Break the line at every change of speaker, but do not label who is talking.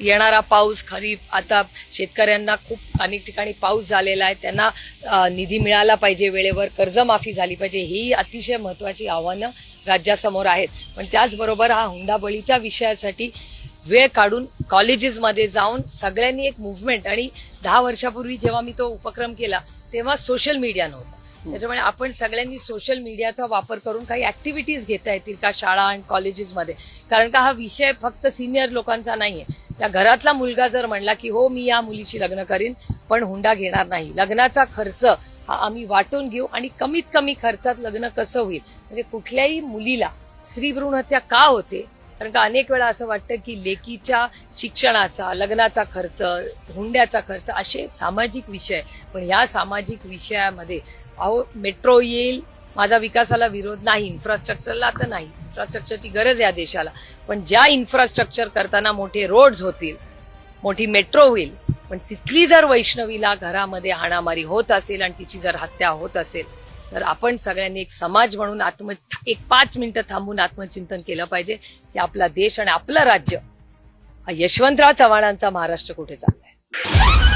येणारा पाऊस खरीप आता शेतकऱ्यांना खूप अनेक ठिकाणी पाऊस झालेला आहे. त्यांना निधी मिळाला पाहिजे वेळेवर कर्जमाफी झाली पाहिजे ही अतिशय महत्वाची आव्हानं राज्यासमोर आहेत. पण त्याचबरोबर हा हुंडाबळीच्या विषयासाठी वेळ काढून कॉलेजेसमध्ये जाऊन सगळ्यांनी एक मुवमेंट आणि दहा वर्षापूर्वी जेव्हा मी तो उपक्रम केला तेव्हा सोशल मीडिया नव्हता. त्याच्यामुळे आपण सगळ्यांनी सोशल मीडियाचा वापर करून काही ऍक्टिव्हिटीज घेता येतील का शाळा आणि कॉलेजेसमध्ये कारण का हा विषय फक्त सिनियर लोकांचा नाहीये. त्या घरातला मुलगा जर म्हणला की हो मी या मुलीशी लग्न करीन पण हुंडा घेणार नाही. लग्नाचा खर्च हा आम्ही वाटून घेऊ आणि कमीत कमी खर्चात लग्न कसं होईल? म्हणजे कुठल्याही मुलीला स्त्री भ्रूणहत्या का होते? कारण का अनेक वेळा असं वाटतं की लेकीच्या शिक्षणाचा लग्नाचा खर्च हुंड्याचा खर्च असे सामाजिक विषय. पण ह्या सामाजिक विषयामध्ये अहो मेट्रो येईल माझा विकासाला विरोध नाही इन्फ्रास्ट्रक्चरला तर नाही. इन्फ्रास्ट्रक्चरची गरज आहे या देशाला. पण ज्या इन्फ्रास्ट्रक्चर करताना मोठे रोड्स होतील मोठी मेट्रो होईल पण तिथली जर वैष्णवीला घरामध्ये हाणामारी होत असेल आणि तिची जर हत्या होत असेल तर आपण सगळ्यांनी एक समाज म्हणून आत्म एक पाच मिनिटं थांबून आत्मचिंतन केलं पाहिजे की आपला देश आणि आपलं राज्य हा यशवंतराव चव्हाणांचा महाराष्ट्र कुठे चाललाय.